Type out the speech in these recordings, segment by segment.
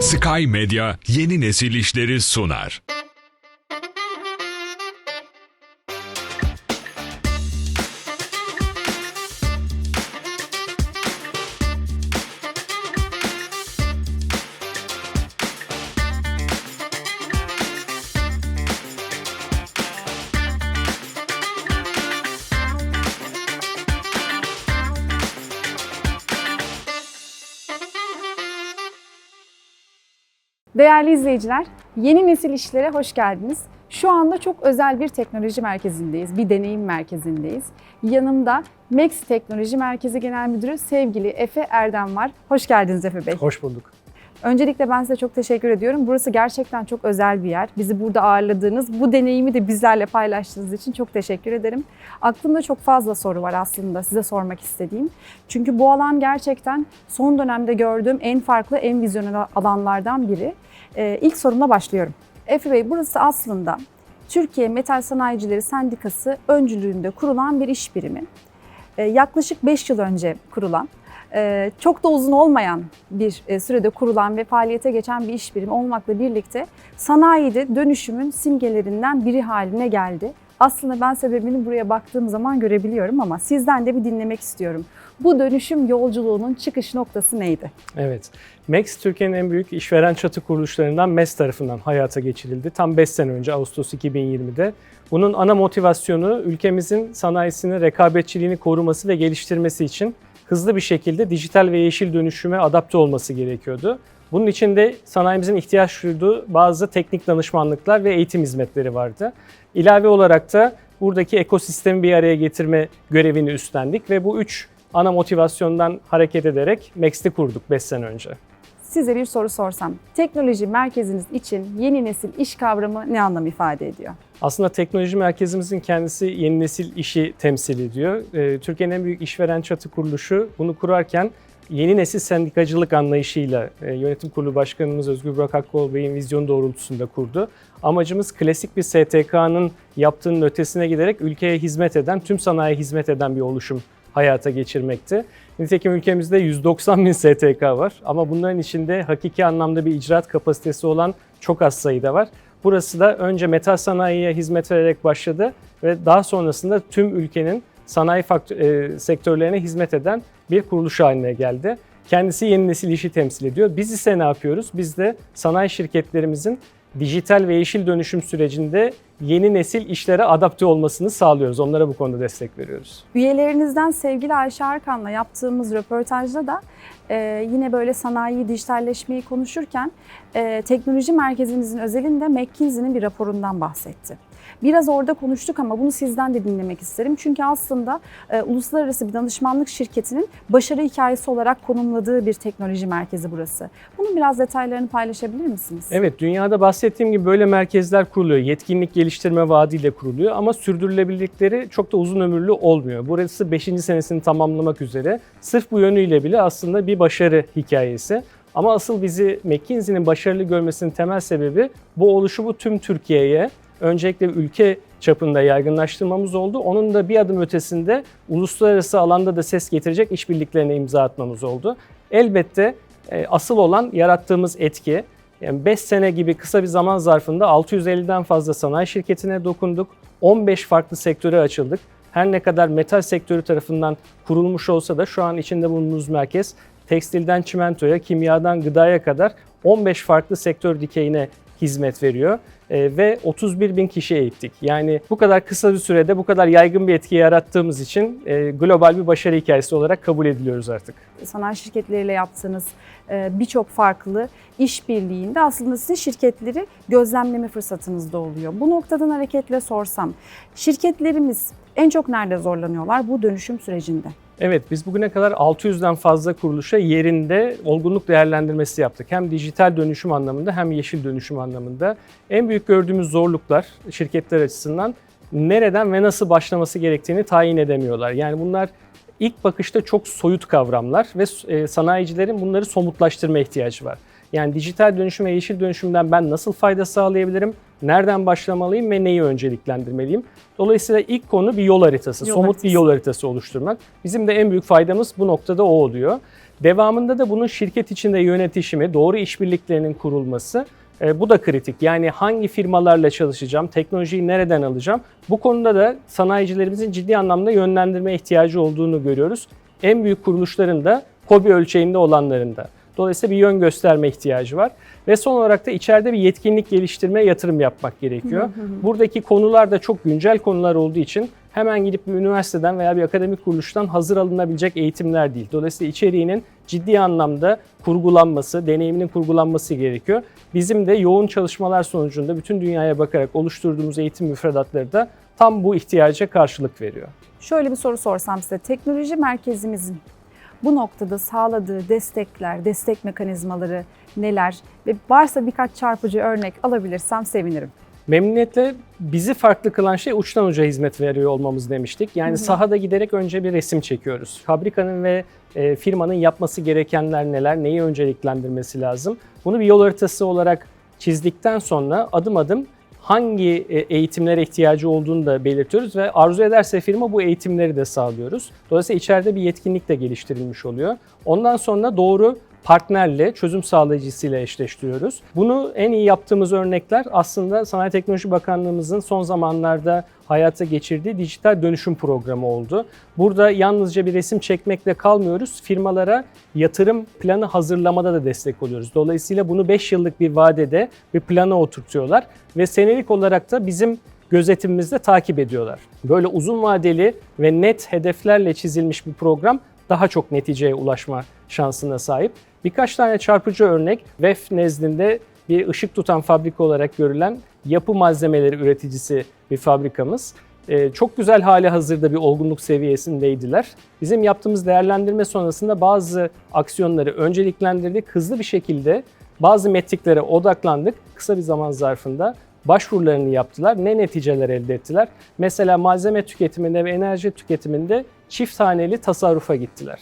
Sky Medya yeni nesil işleri sunar. Değerli izleyiciler, yeni nesil işlere hoş geldiniz. Şu anda çok özel bir teknoloji merkezindeyiz, bir deneyim merkezindeyiz. Yanımda Max Teknoloji Merkezi Genel Müdürü sevgili Efe Erdem var. Hoş geldiniz Efe Bey. Hoş bulduk. Öncelikle ben size çok teşekkür ediyorum. Burası gerçekten çok özel bir yer. Bizi burada ağırladığınız, bu deneyimi de bizlerle paylaştığınız için çok teşekkür ederim. Aklımda çok fazla soru var aslında size sormak istediğim. Çünkü bu alan gerçekten son dönemde gördüğüm en farklı, en vizyonel alanlardan biri. Ee, ilk sorumla başlıyorum. Efe Bey, burası aslında Türkiye Metal Sanayicileri Sendikası öncülüğünde kurulan bir iş birimi. Ee, yaklaşık 5 yıl önce kurulan ee, çok da uzun olmayan bir e, sürede kurulan ve faaliyete geçen bir iş birimi olmakla birlikte sanayide dönüşümün simgelerinden biri haline geldi. Aslında ben sebebini buraya baktığım zaman görebiliyorum ama sizden de bir dinlemek istiyorum. Bu dönüşüm yolculuğunun çıkış noktası neydi? Evet. MEX Türkiye'nin en büyük işveren çatı kuruluşlarından MES tarafından hayata geçirildi. Tam 5 sene önce Ağustos 2020'de. Bunun ana motivasyonu ülkemizin sanayisinin rekabetçiliğini koruması ve geliştirmesi için hızlı bir şekilde dijital ve yeşil dönüşüme adapte olması gerekiyordu. Bunun için de sanayimizin ihtiyaç duyduğu bazı teknik danışmanlıklar ve eğitim hizmetleri vardı. İlave olarak da buradaki ekosistemi bir araya getirme görevini üstlendik ve bu üç ana motivasyondan hareket ederek MEX'ti kurduk 5 sene önce. Size bir soru sorsam, teknoloji merkeziniz için yeni nesil iş kavramı ne anlam ifade ediyor? Aslında teknoloji merkezimizin kendisi yeni nesil işi temsil ediyor. Ee, Türkiye'nin en büyük işveren çatı kuruluşu bunu kurarken yeni nesil sendikacılık anlayışıyla e, yönetim kurulu başkanımız Özgür Burak Akkol Bey'in vizyonu doğrultusunda kurdu. Amacımız klasik bir STK'nın yaptığının ötesine giderek ülkeye hizmet eden, tüm sanayiye hizmet eden bir oluşum hayata geçirmekti. Nitekim ülkemizde 190 bin STK var ama bunların içinde hakiki anlamda bir icraat kapasitesi olan çok az sayıda var. Burası da önce metal sanayiye hizmet vererek başladı ve daha sonrasında tüm ülkenin sanayi e, sektörlerine hizmet eden bir kuruluş haline geldi. Kendisi yeni nesil işi temsil ediyor. Biz ise ne yapıyoruz? Biz de sanayi şirketlerimizin dijital ve yeşil dönüşüm sürecinde yeni nesil işlere adapte olmasını sağlıyoruz. Onlara bu konuda destek veriyoruz. Üyelerinizden sevgili Ayşe Arkan'la yaptığımız röportajda da e, yine böyle sanayi, dijitalleşmeyi konuşurken e, teknoloji merkezinizin özelinde McKinsey'nin bir raporundan bahsetti. Biraz orada konuştuk ama bunu sizden de dinlemek isterim. Çünkü aslında e, uluslararası bir danışmanlık şirketinin başarı hikayesi olarak konumladığı bir teknoloji merkezi burası. Bunun biraz detaylarını paylaşabilir misiniz? Evet, dünyada bahsettiğim gibi böyle merkezler kuruluyor. Yetkinlik geliştirme vaadiyle kuruluyor ama sürdürülebilirlikleri çok da uzun ömürlü olmuyor. Burası 5. senesini tamamlamak üzere. Sırf bu yönüyle bile aslında bir başarı hikayesi. Ama asıl bizi McKinsey'nin başarılı görmesinin temel sebebi bu oluşumu tüm Türkiye'ye, öncelikle ülke çapında yaygınlaştırmamız oldu. Onun da bir adım ötesinde uluslararası alanda da ses getirecek işbirliklerine imza atmamız oldu. Elbette e, asıl olan yarattığımız etki. Yani 5 sene gibi kısa bir zaman zarfında 650'den fazla sanayi şirketine dokunduk. 15 farklı sektöre açıldık. Her ne kadar metal sektörü tarafından kurulmuş olsa da şu an içinde bulunduğumuz merkez tekstilden çimentoya, kimyadan gıdaya kadar 15 farklı sektör dikeyine hizmet veriyor Ee, ve 31 bin kişi eğittik. Yani bu kadar kısa bir sürede bu kadar yaygın bir etki yarattığımız için e, global bir başarı hikayesi olarak kabul ediliyoruz artık. sanayi şirketleriyle yaptığınız e, birçok farklı işbirliğinde aslında sizin şirketleri gözlemleme fırsatınız da oluyor. Bu noktadan hareketle sorsam, şirketlerimiz en çok nerede zorlanıyorlar bu dönüşüm sürecinde? Evet, biz bugüne kadar 600'den fazla kuruluşa yerinde olgunluk değerlendirmesi yaptık. Hem dijital dönüşüm anlamında hem yeşil dönüşüm anlamında. En büyük gördüğümüz zorluklar şirketler açısından nereden ve nasıl başlaması gerektiğini tayin edemiyorlar. Yani bunlar ilk bakışta çok soyut kavramlar ve e, sanayicilerin bunları somutlaştırma ihtiyacı var. Yani dijital dönüşüm ve yeşil dönüşümden ben nasıl fayda sağlayabilirim? Nereden başlamalıyım ve neyi önceliklendirmeliyim? Dolayısıyla ilk konu bir yol haritası, Yol somut haritası. bir yol haritası oluşturmak. Bizim de en büyük faydamız bu noktada o oluyor. Devamında da bunun şirket içinde yönetişimi, doğru işbirliklerinin kurulması e, bu da kritik. Yani hangi firmalarla çalışacağım, teknolojiyi nereden alacağım? Bu konuda da sanayicilerimizin ciddi anlamda yönlendirme ihtiyacı olduğunu görüyoruz. En büyük kuruluşların da KOBİ ölçeğinde olanlarında. Dolayısıyla bir yön gösterme ihtiyacı var. Ve son olarak da içeride bir yetkinlik geliştirme, yatırım yapmak gerekiyor. Buradaki konular da çok güncel konular olduğu için hemen gidip bir üniversiteden veya bir akademik kuruluştan hazır alınabilecek eğitimler değil. Dolayısıyla içeriğinin ciddi anlamda kurgulanması, deneyiminin kurgulanması gerekiyor. Bizim de yoğun çalışmalar sonucunda bütün dünyaya bakarak oluşturduğumuz eğitim müfredatları da tam bu ihtiyaca karşılık veriyor. Şöyle bir soru sorsam size. Teknoloji merkezimizin bu noktada sağladığı destekler, destek mekanizmaları neler ve varsa birkaç çarpıcı örnek alabilirsem sevinirim. Memnuniyetle bizi farklı kılan şey uçtan uca hizmet veriyor olmamız demiştik. Yani sahada giderek önce bir resim çekiyoruz. Fabrikanın ve e, firmanın yapması gerekenler neler, neyi önceliklendirmesi lazım. Bunu bir yol haritası olarak çizdikten sonra adım adım hangi e, eğitimlere ihtiyacı olduğunu da belirtiyoruz ve arzu ederse firma bu eğitimleri de sağlıyoruz. Dolayısıyla içeride bir yetkinlik de geliştirilmiş oluyor. Ondan sonra doğru partnerle, çözüm sağlayıcısıyla eşleştiriyoruz. Bunu en iyi yaptığımız örnekler aslında Sanayi Teknoloji Bakanlığımızın son zamanlarda hayata geçirdiği dijital dönüşüm programı oldu. Burada yalnızca bir resim çekmekle kalmıyoruz. Firmalara yatırım planı hazırlamada da destek oluyoruz. Dolayısıyla bunu 5 yıllık bir vadede bir plana oturtuyorlar ve senelik olarak da bizim gözetimimizde takip ediyorlar. Böyle uzun vadeli ve net hedeflerle çizilmiş bir program daha çok neticeye ulaşma şansına sahip. Birkaç tane çarpıcı örnek VEF nezdinde bir ışık tutan fabrika olarak görülen yapı malzemeleri üreticisi bir fabrikamız. Ee, çok güzel hali hazırda bir olgunluk seviyesindeydiler. Bizim yaptığımız değerlendirme sonrasında bazı aksiyonları önceliklendirdik. Hızlı bir şekilde bazı metriklere odaklandık. Kısa bir zaman zarfında başvurularını yaptılar. Ne neticeler elde ettiler? Mesela malzeme tüketiminde ve enerji tüketiminde çift haneli tasarrufa gittiler.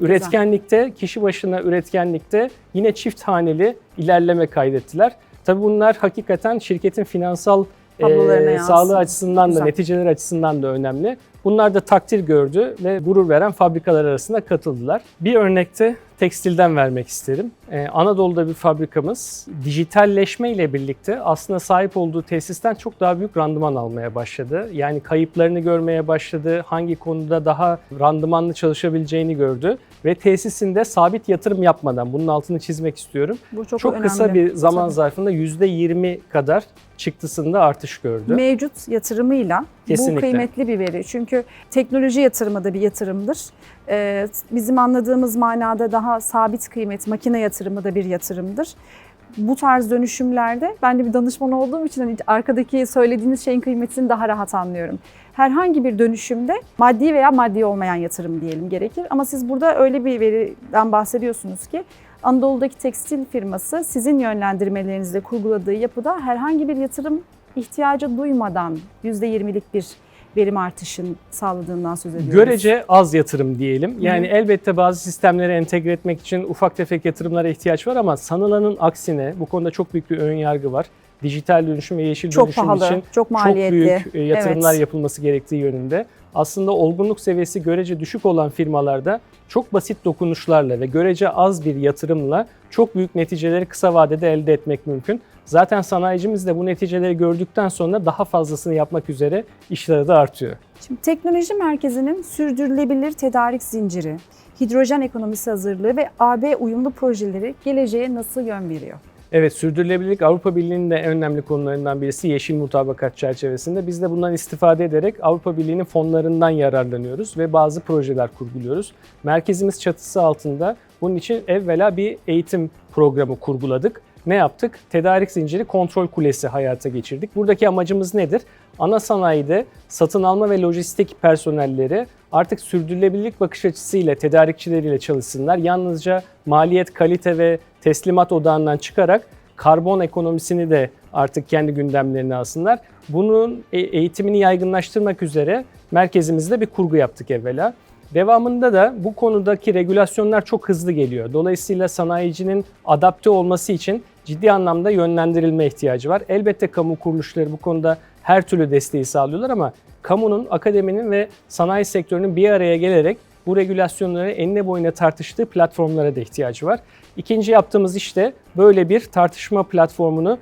Üretkenlikte, kişi başına üretkenlikte yine çift haneli ilerleme kaydettiler. Tabii bunlar hakikaten şirketin finansal e, sağlığı açısından da, Güzel. neticeler açısından da önemli. Bunlar da takdir gördü ve gurur veren fabrikalar arasında katıldılar. Bir örnekte tekstilden vermek isterim. Ee, Anadolu'da bir fabrikamız dijitalleşme ile birlikte aslında sahip olduğu tesisten çok daha büyük randıman almaya başladı. Yani kayıplarını görmeye başladı, hangi konuda daha randımanlı çalışabileceğini gördü ve tesisinde sabit yatırım yapmadan, bunun altını çizmek istiyorum. Bu çok, Çok, önemli. kısa bir zaman Tabii. zarfında %20 kadar çıktısında artış gördü. Mevcut yatırımıyla Kesinlikle. bu kıymetli bir veri. Çünkü teknoloji yatırımı da bir yatırımdır. Ee, bizim anladığımız manada daha sabit kıymet, makine yatırımı da bir yatırımdır. Bu tarz dönüşümlerde ben de bir danışman olduğum için hani arkadaki söylediğiniz şeyin kıymetini daha rahat anlıyorum. Herhangi bir dönüşümde maddi veya maddi olmayan yatırım diyelim gerekir. Ama siz burada öyle bir veriden bahsediyorsunuz ki Anadolu'daki tekstil firması sizin yönlendirmelerinizle kurguladığı yapıda herhangi bir yatırım ihtiyacı duymadan %20'lik bir verim artışın sağladığından söz ediyoruz. Görece az yatırım diyelim. Yani elbette bazı sistemleri entegre etmek için ufak tefek yatırımlara ihtiyaç var ama sanılanın aksine bu konuda çok büyük bir ön yargı var. Dijital dönüşüm ve yeşil Çok dönüşüm pahalı, için çok maliyetli. büyük e, yatırımlar Evet. yapılması gerektiği yönünde. Aslında olgunluk seviyesi görece düşük olan firmalarda çok basit dokunuşlarla ve görece az bir yatırımla çok büyük neticeleri kısa vadede elde etmek mümkün. Zaten sanayicimiz de bu neticeleri gördükten sonra daha fazlasını yapmak üzere işleri de artıyor. Şimdi teknoloji merkezinin sürdürülebilir tedarik zinciri, hidrojen ekonomisi hazırlığı ve AB uyumlu projeleri geleceğe nasıl yön veriyor? Evet, sürdürülebilirlik Avrupa Birliği'nin de en önemli konularından birisi yeşil mutabakat çerçevesinde. Biz de bundan istifade ederek Avrupa Birliği'nin fonlarından yararlanıyoruz ve bazı projeler kurguluyoruz. Merkezimiz çatısı altında bunun için evvela bir eğitim programı kurguladık. Ne yaptık? Tedarik zinciri kontrol kulesi hayata geçirdik. Buradaki amacımız nedir? Ana sanayide satın alma ve lojistik personelleri artık sürdürülebilirlik bakış açısıyla tedarikçileriyle çalışsınlar. Yalnızca maliyet, kalite ve teslimat odağından çıkarak karbon ekonomisini de artık kendi gündemlerine alsınlar. Bunun e- eğitimini yaygınlaştırmak üzere merkezimizde bir kurgu yaptık evvela. Devamında da bu konudaki regülasyonlar çok hızlı geliyor. Dolayısıyla sanayicinin adapte olması için ciddi anlamda yönlendirilme ihtiyacı var. Elbette kamu kuruluşları bu konuda her türlü desteği sağlıyorlar ama kamunun, akademinin ve sanayi sektörünün bir araya gelerek bu regülasyonları enine boyuna tartıştığı platformlara da ihtiyacı var. İkinci yaptığımız işte böyle bir tartışma platformunu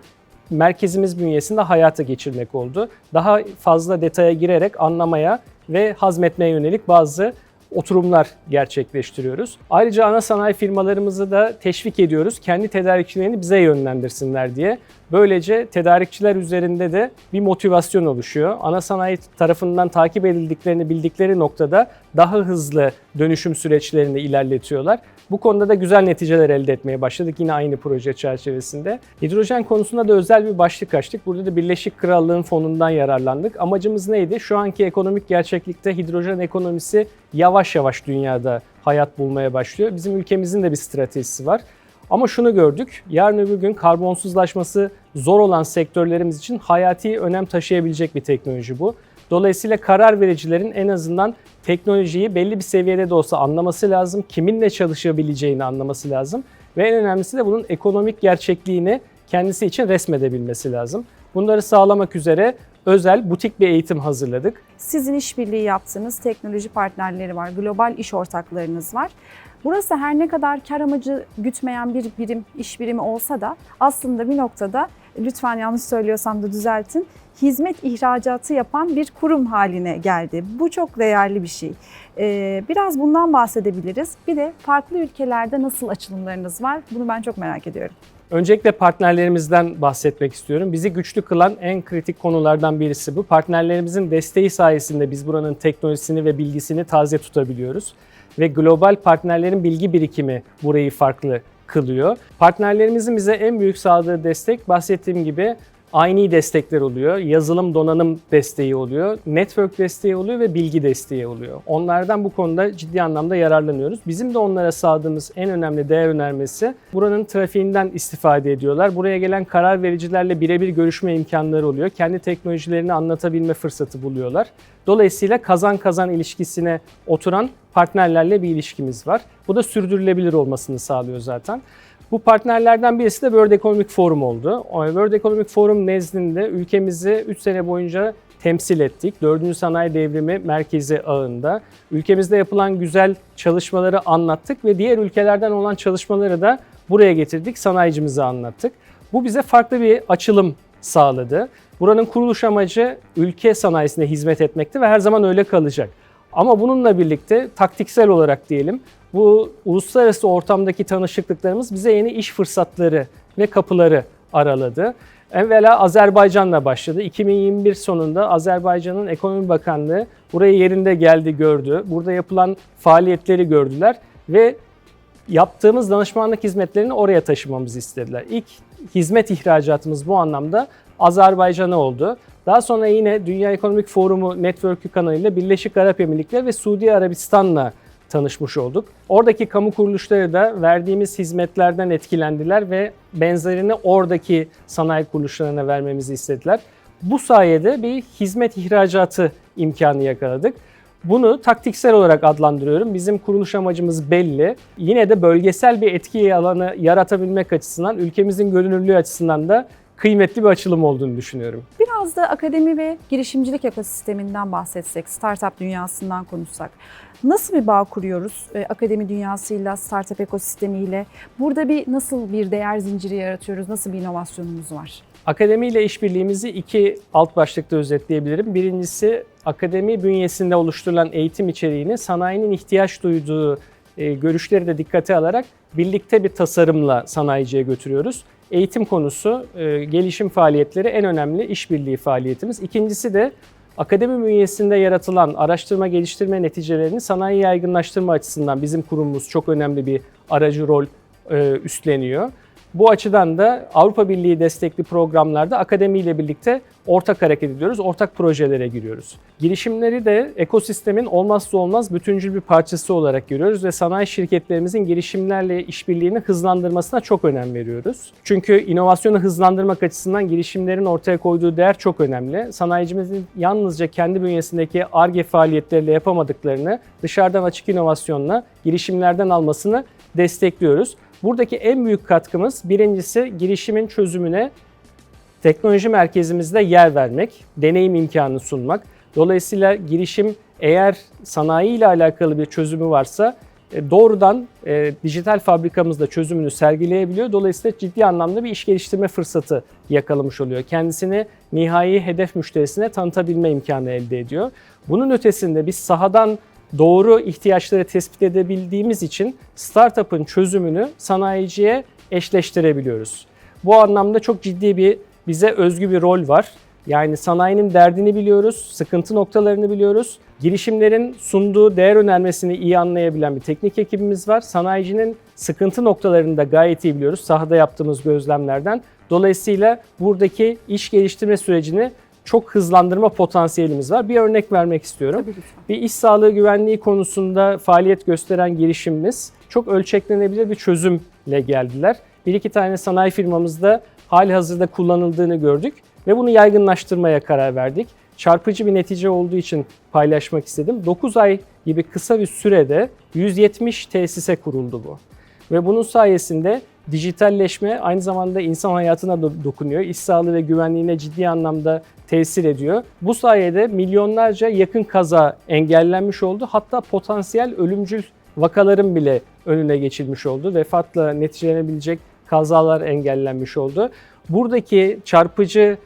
merkezimiz bünyesinde hayata geçirmek oldu. Daha fazla detaya girerek anlamaya ve hazmetmeye yönelik bazı oturumlar gerçekleştiriyoruz. Ayrıca ana sanayi firmalarımızı da teşvik ediyoruz. Kendi tedarikçilerini bize yönlendirsinler diye. Böylece tedarikçiler üzerinde de bir motivasyon oluşuyor. Ana sanayi tarafından takip edildiklerini bildikleri noktada daha hızlı dönüşüm süreçlerini ilerletiyorlar. Bu konuda da güzel neticeler elde etmeye başladık yine aynı proje çerçevesinde. Hidrojen konusunda da özel bir başlık açtık. Burada da Birleşik Krallığın fonundan yararlandık. Amacımız neydi? Şu anki ekonomik gerçeklikte hidrojen ekonomisi yavaş yavaş dünyada hayat bulmaya başlıyor. Bizim ülkemizin de bir stratejisi var. Ama şunu gördük, yarın öbür gün karbonsuzlaşması zor olan sektörlerimiz için hayati önem taşıyabilecek bir teknoloji bu. Dolayısıyla karar vericilerin en azından teknolojiyi belli bir seviyede de olsa anlaması lazım, kiminle çalışabileceğini anlaması lazım ve en önemlisi de bunun ekonomik gerçekliğini kendisi için resmedebilmesi lazım. Bunları sağlamak üzere özel butik bir eğitim hazırladık. Sizin işbirliği yaptığınız teknoloji partnerleri var, global iş ortaklarınız var. Burası her ne kadar kar amacı gütmeyen bir birim, iş birimi olsa da aslında bir noktada, lütfen yanlış söylüyorsam da düzeltin, hizmet ihracatı yapan bir kurum haline geldi. Bu çok değerli bir şey. Ee, biraz bundan bahsedebiliriz. Bir de farklı ülkelerde nasıl açılımlarınız var? Bunu ben çok merak ediyorum. Öncelikle partnerlerimizden bahsetmek istiyorum. Bizi güçlü kılan en kritik konulardan birisi bu. Partnerlerimizin desteği sayesinde biz buranın teknolojisini ve bilgisini taze tutabiliyoruz. Ve global partnerlerin bilgi birikimi burayı farklı kılıyor. Partnerlerimizin bize en büyük sağladığı destek bahsettiğim gibi aynı destekler oluyor, yazılım donanım desteği oluyor, network desteği oluyor ve bilgi desteği oluyor. Onlardan bu konuda ciddi anlamda yararlanıyoruz. Bizim de onlara sağladığımız en önemli değer önermesi buranın trafiğinden istifade ediyorlar. Buraya gelen karar vericilerle birebir görüşme imkanları oluyor. Kendi teknolojilerini anlatabilme fırsatı buluyorlar. Dolayısıyla kazan kazan ilişkisine oturan partnerlerle bir ilişkimiz var. Bu da sürdürülebilir olmasını sağlıyor zaten. Bu partnerlerden birisi de World Economic Forum oldu. World Economic Forum nezdinde ülkemizi 3 sene boyunca temsil ettik. 4. Sanayi Devrimi Merkezi ağında. Ülkemizde yapılan güzel çalışmaları anlattık ve diğer ülkelerden olan çalışmaları da buraya getirdik, sanayicimize anlattık. Bu bize farklı bir açılım sağladı. Buranın kuruluş amacı ülke sanayisine hizmet etmekti ve her zaman öyle kalacak. Ama bununla birlikte taktiksel olarak diyelim bu uluslararası ortamdaki tanışıklıklarımız bize yeni iş fırsatları ve kapıları araladı. Evvela Azerbaycan'la başladı. 2021 sonunda Azerbaycan'ın Ekonomi Bakanlığı buraya yerinde geldi, gördü. Burada yapılan faaliyetleri gördüler ve yaptığımız danışmanlık hizmetlerini oraya taşımamızı istediler. İlk hizmet ihracatımız bu anlamda Azerbaycan'a oldu. Daha sonra yine Dünya Ekonomik Forumu Network'ü kanalıyla Birleşik Arap Emirlikleri ve Suudi Arabistan'la tanışmış olduk. Oradaki kamu kuruluşları da verdiğimiz hizmetlerden etkilendiler ve benzerini oradaki sanayi kuruluşlarına vermemizi istediler. Bu sayede bir hizmet ihracatı imkanı yakaladık. Bunu taktiksel olarak adlandırıyorum. Bizim kuruluş amacımız belli. Yine de bölgesel bir etki alanı yaratabilmek açısından, ülkemizin görünürlüğü açısından da kıymetli bir açılım olduğunu düşünüyorum. Biraz da akademi ve girişimcilik ekosisteminden bahsetsek, startup dünyasından konuşsak. Nasıl bir bağ kuruyoruz e, akademi dünyasıyla, startup ekosistemiyle? Burada bir nasıl bir değer zinciri yaratıyoruz? Nasıl bir inovasyonumuz var? Akademi ile işbirliğimizi iki alt başlıkta özetleyebilirim. Birincisi akademi bünyesinde oluşturulan eğitim içeriğini sanayinin ihtiyaç duyduğu e, görüşleri de dikkate alarak birlikte bir tasarımla sanayiciye götürüyoruz. Eğitim konusu, e, gelişim faaliyetleri en önemli işbirliği faaliyetimiz. İkincisi de akademi bünyesinde yaratılan araştırma geliştirme neticelerini sanayi yaygınlaştırma açısından bizim kurumumuz çok önemli bir aracı rol e, üstleniyor. Bu açıdan da Avrupa Birliği destekli programlarda akademiyle birlikte ortak hareket ediyoruz, ortak projelere giriyoruz. Girişimleri de ekosistemin olmazsa olmaz bütüncül bir parçası olarak görüyoruz ve sanayi şirketlerimizin girişimlerle işbirliğini hızlandırmasına çok önem veriyoruz. Çünkü inovasyonu hızlandırmak açısından girişimlerin ortaya koyduğu değer çok önemli. Sanayicimizin yalnızca kendi bünyesindeki ARGE faaliyetleriyle yapamadıklarını dışarıdan açık inovasyonla girişimlerden almasını destekliyoruz. Buradaki en büyük katkımız birincisi girişimin çözümüne teknoloji merkezimizde yer vermek, deneyim imkanı sunmak. Dolayısıyla girişim Eğer sanayi ile alakalı bir çözümü varsa e, doğrudan e, dijital fabrikamızda çözümünü sergileyebiliyor. Dolayısıyla ciddi anlamda bir iş geliştirme fırsatı yakalamış oluyor. Kendisini nihai hedef müşterisine tanıtabilme imkanı elde ediyor. Bunun ötesinde biz sahadan doğru ihtiyaçları tespit edebildiğimiz için startup'ın çözümünü sanayiciye eşleştirebiliyoruz. Bu anlamda çok ciddi bir bize özgü bir rol var. Yani sanayinin derdini biliyoruz, sıkıntı noktalarını biliyoruz. Girişimlerin sunduğu değer önermesini iyi anlayabilen bir teknik ekibimiz var. Sanayicinin sıkıntı noktalarını da gayet iyi biliyoruz sahada yaptığımız gözlemlerden. Dolayısıyla buradaki iş geliştirme sürecini çok hızlandırma potansiyelimiz var. Bir örnek vermek istiyorum. Tabii. Bir iş sağlığı güvenliği konusunda faaliyet gösteren girişimimiz çok ölçeklenebilir bir çözümle geldiler. Bir iki tane sanayi firmamızda hali hazırda kullanıldığını gördük ve bunu yaygınlaştırmaya karar verdik. Çarpıcı bir netice olduğu için paylaşmak istedim. 9 ay gibi kısa bir sürede 170 tesise kuruldu bu. Ve bunun sayesinde dijitalleşme aynı zamanda insan hayatına do- dokunuyor. İş sağlığı ve güvenliğine ciddi anlamda tesir ediyor. Bu sayede milyonlarca yakın kaza engellenmiş oldu. Hatta potansiyel ölümcül vakaların bile önüne geçilmiş oldu. Vefatla neticelenebilecek kazalar engellenmiş oldu. Buradaki çarpıcı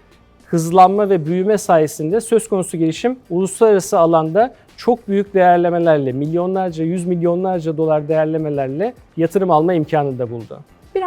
hızlanma ve büyüme sayesinde söz konusu girişim uluslararası alanda çok büyük değerlemelerle, milyonlarca, yüz milyonlarca dolar değerlemelerle yatırım alma imkanı da buldu.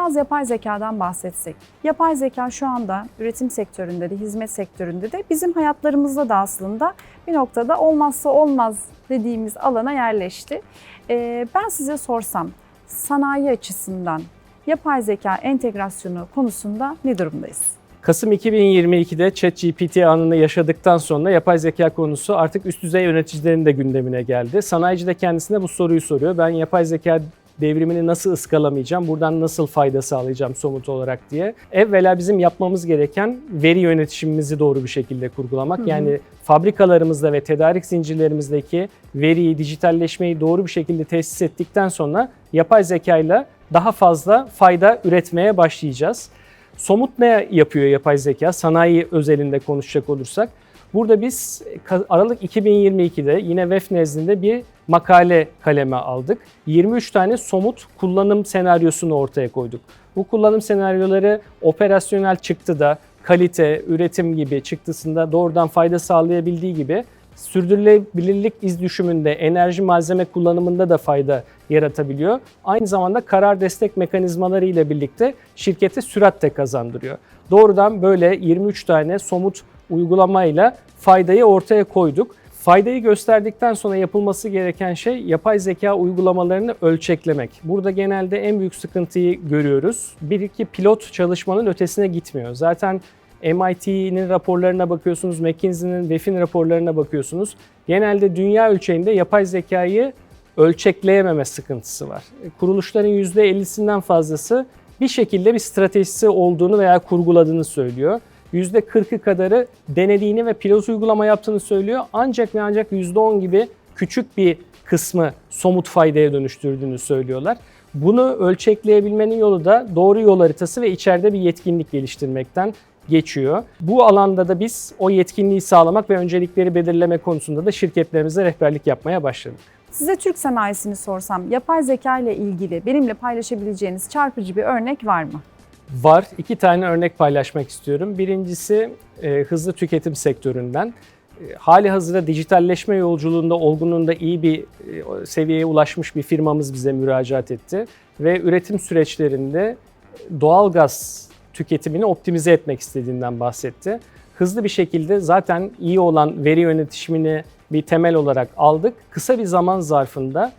Biraz yapay zekadan bahsetsek. Yapay zeka şu anda üretim sektöründe de, hizmet sektöründe de bizim hayatlarımızda da aslında bir noktada olmazsa olmaz dediğimiz alana yerleşti. Ee, ben size sorsam sanayi açısından yapay zeka entegrasyonu konusunda ne durumdayız? Kasım 2022'de ChatGPT anını yaşadıktan sonra yapay zeka konusu artık üst düzey yöneticilerin de gündemine geldi. Sanayici de kendisine bu soruyu soruyor. Ben yapay zeka devrimini nasıl ıskalamayacağım, buradan nasıl fayda sağlayacağım somut olarak diye. Evvela bizim yapmamız gereken veri yönetişimimizi doğru bir şekilde kurgulamak. Yani fabrikalarımızda ve tedarik zincirlerimizdeki veriyi, dijitalleşmeyi doğru bir şekilde tesis ettikten sonra yapay zekayla daha fazla fayda üretmeye başlayacağız. Somut ne yapıyor yapay zeka? Sanayi özelinde konuşacak olursak. Burada biz Aralık 2022'de yine VEF nezdinde bir makale kaleme aldık. 23 tane somut kullanım senaryosunu ortaya koyduk. Bu kullanım senaryoları operasyonel çıktıda, kalite, üretim gibi çıktısında doğrudan fayda sağlayabildiği gibi sürdürülebilirlik iz düşümünde, enerji malzeme kullanımında da fayda yaratabiliyor. Aynı zamanda karar destek mekanizmaları ile birlikte şirkete sürat de kazandırıyor. Doğrudan böyle 23 tane somut uygulamayla faydayı ortaya koyduk. Faydayı gösterdikten sonra yapılması gereken şey yapay zeka uygulamalarını ölçeklemek. Burada genelde en büyük sıkıntıyı görüyoruz. Bir iki pilot çalışmanın ötesine gitmiyor. Zaten MIT'nin raporlarına bakıyorsunuz, McKinsey'nin, WEF'in raporlarına bakıyorsunuz. Genelde dünya ölçeğinde yapay zekayı ölçekleyememe sıkıntısı var. Kuruluşların %50'sinden fazlası bir şekilde bir stratejisi olduğunu veya kurguladığını söylüyor. %40'ı kadarı denediğini ve pilot uygulama yaptığını söylüyor. Ancak ve ancak %10 gibi küçük bir kısmı somut faydaya dönüştürdüğünü söylüyorlar. Bunu ölçekleyebilmenin yolu da doğru yol haritası ve içeride bir yetkinlik geliştirmekten geçiyor. Bu alanda da biz o yetkinliği sağlamak ve öncelikleri belirleme konusunda da şirketlerimize rehberlik yapmaya başladık. Size Türk sanayisini sorsam yapay zeka ile ilgili benimle paylaşabileceğiniz çarpıcı bir örnek var mı? Var. İki tane örnek paylaşmak istiyorum. Birincisi e, hızlı tüketim sektöründen. E, hali hazırda dijitalleşme yolculuğunda, olgunluğunda iyi bir e, seviyeye ulaşmış bir firmamız bize müracaat etti. Ve üretim süreçlerinde doğal gaz tüketimini optimize etmek istediğinden bahsetti. Hızlı bir şekilde zaten iyi olan veri yönetişimini bir temel olarak aldık. Kısa bir zaman zarfında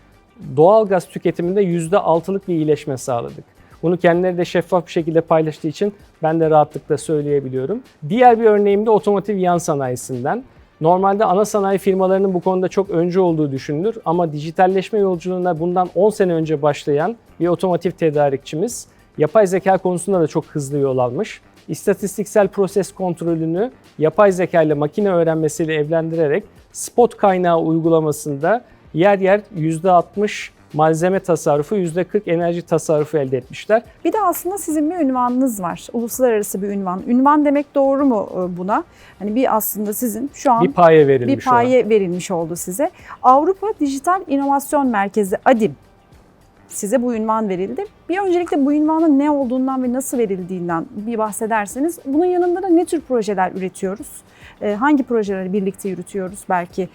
doğal gaz tüketiminde %6'lık bir iyileşme sağladık. Bunu kendileri de şeffaf bir şekilde paylaştığı için ben de rahatlıkla söyleyebiliyorum. Diğer bir örneğim de otomotiv yan sanayisinden. Normalde ana sanayi firmalarının bu konuda çok önce olduğu düşünülür ama dijitalleşme yolculuğuna bundan 10 sene önce başlayan bir otomotiv tedarikçimiz yapay zeka konusunda da çok hızlı yol almış. İstatistiksel proses kontrolünü yapay zeka ile makine öğrenmesiyle evlendirerek spot kaynağı uygulamasında yer yer %60 malzeme tasarrufu, %40 enerji tasarrufu elde etmişler. Bir de aslında sizin bir ünvanınız var. Uluslararası bir ünvan. Ünvan demek doğru mu e, buna? Hani bir aslında sizin şu an Bir paye verilmiş bir paye olan. verilmiş oldu size. Avrupa Dijital İnovasyon Merkezi ADİM size bu ünvan verildi. Bir öncelikle bu ünvanın ne olduğundan ve nasıl verildiğinden bir bahsederseniz. Bunun yanında da ne tür projeler üretiyoruz? Ee, hangi projeleri birlikte yürütüyoruz belki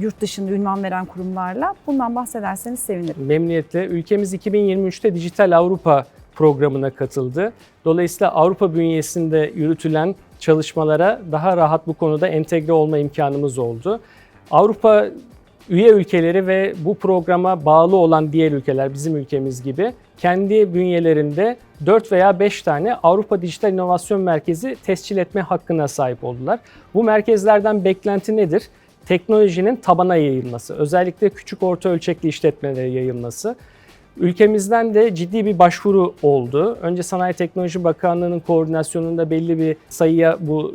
yurt dışında ünvan veren kurumlarla? Bundan bahsederseniz sevinirim. Memnuniyetle. Ülkemiz 2023'te Dijital Avrupa programına katıldı. Dolayısıyla Avrupa bünyesinde yürütülen çalışmalara daha rahat bu konuda entegre olma imkanımız oldu. Avrupa üye ülkeleri ve bu programa bağlı olan diğer ülkeler bizim ülkemiz gibi kendi bünyelerinde 4 veya 5 tane Avrupa Dijital İnovasyon Merkezi tescil etme hakkına sahip oldular. Bu merkezlerden beklenti nedir? Teknolojinin tabana yayılması, özellikle küçük orta ölçekli işletmelere yayılması. Ülkemizden de ciddi bir başvuru oldu. Önce Sanayi Teknoloji Bakanlığı'nın koordinasyonunda belli bir sayıya bu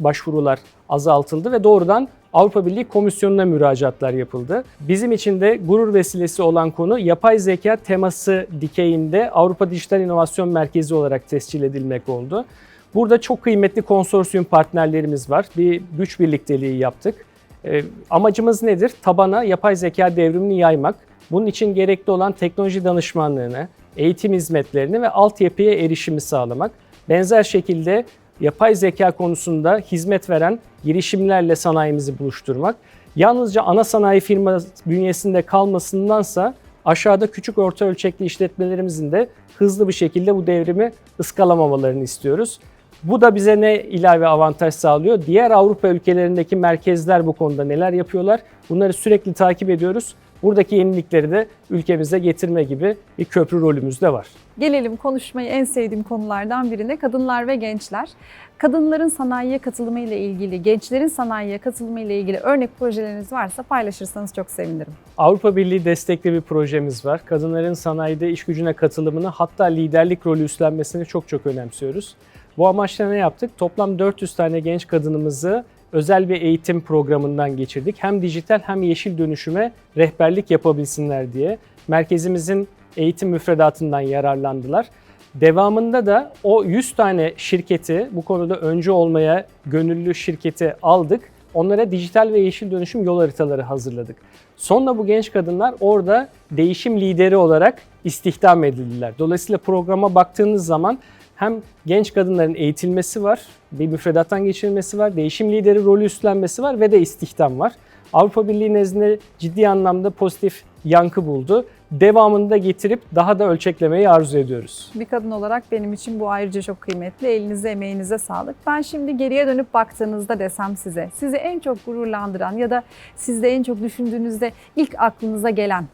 başvurular azaltıldı ve doğrudan Avrupa Birliği Komisyonu'na müracaatlar yapıldı. Bizim için de gurur vesilesi olan konu yapay zeka teması dikeyinde Avrupa Dijital İnovasyon Merkezi olarak tescil edilmek oldu. Burada çok kıymetli konsorsiyum partnerlerimiz var. Bir güç birlikteliği yaptık. Ee, amacımız nedir? Tabana yapay zeka devrimini yaymak. Bunun için gerekli olan teknoloji danışmanlığını, eğitim hizmetlerini ve altyapıya erişimi sağlamak. Benzer şekilde yapay zeka konusunda hizmet veren girişimlerle sanayimizi buluşturmak. Yalnızca ana sanayi firma bünyesinde kalmasındansa aşağıda küçük orta ölçekli işletmelerimizin de hızlı bir şekilde bu devrimi ıskalamamalarını istiyoruz. Bu da bize ne ilave avantaj sağlıyor? Diğer Avrupa ülkelerindeki merkezler bu konuda neler yapıyorlar? Bunları sürekli takip ediyoruz. Buradaki yenilikleri de ülkemize getirme gibi bir köprü rolümüz de var. Gelelim konuşmayı en sevdiğim konulardan birine kadınlar ve gençler. Kadınların sanayiye katılımı ile ilgili, gençlerin sanayiye katılımı ile ilgili örnek projeleriniz varsa paylaşırsanız çok sevinirim. Avrupa Birliği destekli bir projemiz var. Kadınların sanayide iş gücüne katılımını hatta liderlik rolü üstlenmesini çok çok önemsiyoruz. Bu amaçla ne yaptık? Toplam 400 tane genç kadınımızı özel bir eğitim programından geçirdik. Hem dijital hem yeşil dönüşüme rehberlik yapabilsinler diye. Merkezimizin eğitim müfredatından yararlandılar. Devamında da o 100 tane şirketi bu konuda öncü olmaya gönüllü şirketi aldık. Onlara dijital ve yeşil dönüşüm yol haritaları hazırladık. Sonra bu genç kadınlar orada değişim lideri olarak istihdam edildiler. Dolayısıyla programa baktığınız zaman hem genç kadınların eğitilmesi var, bir müfredattan geçirilmesi var, değişim lideri rolü üstlenmesi var ve de istihdam var. Avrupa Birliği nezdinde ciddi anlamda pozitif yankı buldu. Devamını da getirip daha da ölçeklemeyi arzu ediyoruz. Bir kadın olarak benim için bu ayrıca çok kıymetli. Elinize, emeğinize sağlık. Ben şimdi geriye dönüp baktığınızda desem size, sizi en çok gururlandıran ya da sizde en çok düşündüğünüzde ilk aklınıza gelen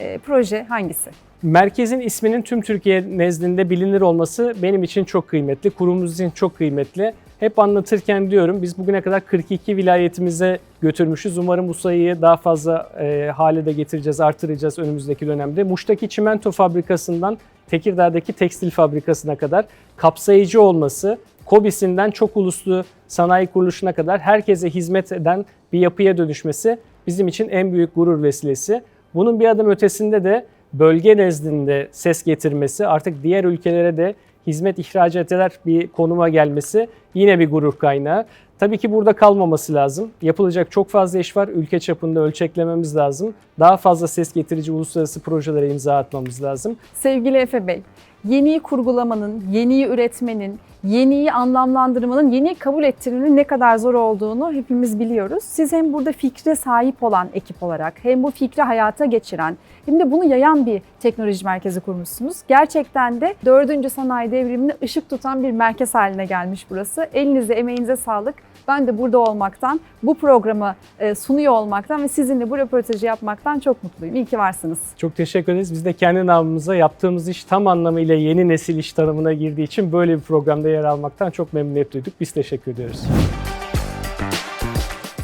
e, proje hangisi? Merkezin isminin tüm Türkiye nezdinde bilinir olması benim için çok kıymetli, kurumumuz için çok kıymetli. Hep anlatırken diyorum biz bugüne kadar 42 vilayetimize götürmüşüz. Umarım bu sayıyı daha fazla e, hale de getireceğiz, artıracağız önümüzdeki dönemde. Muş'taki çimento fabrikasından Tekirdağ'daki tekstil fabrikasına kadar kapsayıcı olması, KOBİS'inden çok uluslu sanayi kuruluşuna kadar herkese hizmet eden bir yapıya dönüşmesi bizim için en büyük gurur vesilesi. Bunun bir adım ötesinde de bölge nezdinde ses getirmesi, artık diğer ülkelere de hizmet ihracat eder bir konuma gelmesi yine bir gurur kaynağı. Tabii ki burada kalmaması lazım. Yapılacak çok fazla iş var. Ülke çapında ölçeklememiz lazım. Daha fazla ses getirici uluslararası projelere imza atmamız lazım. Sevgili Efe Bey, yeniyi kurgulamanın, yeniyi üretmenin, yeniyi anlamlandırmanın, yeniyi kabul ettirmenin ne kadar zor olduğunu hepimiz biliyoruz. Siz hem burada fikre sahip olan ekip olarak hem bu fikri hayata geçiren hem de bunu yayan bir teknoloji merkezi kurmuşsunuz. Gerçekten de 4. sanayi devrimine ışık tutan bir merkez haline gelmiş burası. Elinize, emeğinize sağlık. Ben de burada olmaktan, bu programı e, sunuyor olmaktan ve sizinle bu röportajı yapmaktan çok mutluyum. İyi ki varsınız. Çok teşekkür ederiz. Biz de kendi namımıza yaptığımız iş tam anlamıyla yeni nesil iş tanımına girdiği için böyle bir programda yer almaktan çok memnuniyet duyduk. Biz teşekkür ediyoruz.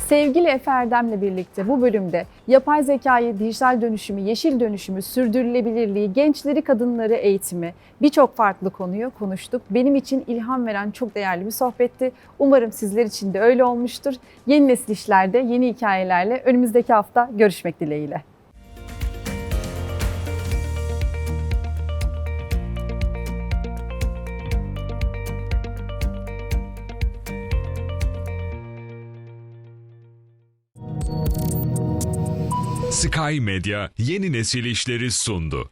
Sevgili Efe Erdem'le birlikte bu bölümde yapay zekayı, dijital dönüşümü, yeşil dönüşümü, sürdürülebilirliği, gençleri, kadınları eğitimi birçok farklı konuyu konuştuk. Benim için ilham veren çok değerli bir sohbetti. Umarım sizler için de öyle olmuştur. Yeni nesil işlerde, yeni hikayelerle önümüzdeki hafta görüşmek dileğiyle. Sky Medya yeni nesil işleri sundu.